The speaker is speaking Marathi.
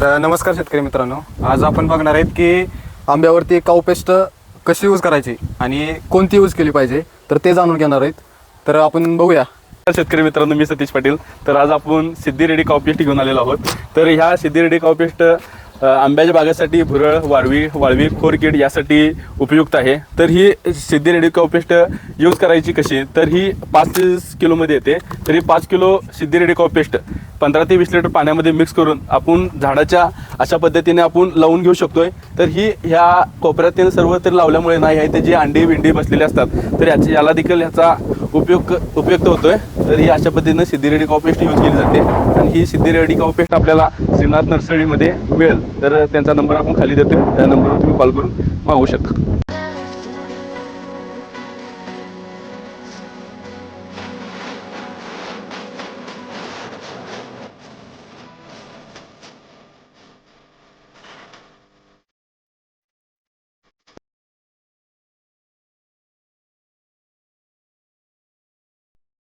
तर नमस्कार शेतकरी मित्रांनो. आज आपण बघणार आहेत की आंब्यावरती काऊ पेस्ट कशी यूज करायची आणि कोणती यूज केली पाहिजे तर ते जाणून घेणार आहेत. तर आपण बघूया. शेतकरी मित्रांनो मी सतीश पाटील. तर आज आपण सिद्धी रेडी कॉपेस्ट घेऊन आलेलो आहोत. तर ह्या सिद्धी रेडी कॉपेस्ट आंब्याच्या बागेसाठी भुरळ वाळवी वाळवी खोरकीड यासाठी उपयुक्त आहे. तर ही सिद्धी रेडी कॉपेस्ट यूज करायची कशी? तर ही पाच किलोमध्ये येते. तर ही पाच किलो सिद्धी रेडी कॉपेस्ट पंधरा ते वीस लिटर पाण्यामध्ये मिक्स करून आपण झाडाच्या अशा पद्धतीने आपण लावून घेऊ शकतोय. तर ही ह्या कोपऱ्यातील सर्व तर लावल्यामुळे नाही आहे ते जे अंडी विंडी बसलेले असतात तर याची याला देखील ह्याचा उपयोग उपयुक्त होतोय. तर ही अशा पद्धतीने सिद्धी रेडी कॉपेस्ट यूज केली जाते. आणि ही सिद्धी रेडी कॉपेस्ट आपल्याला श्रीनाथ नर्सरीमध्ये मिळेल. तर त्यांचा नंबर आपण खाली देतोय. त्या नंबरवर तुम्ही कॉल करून मागवू शकता.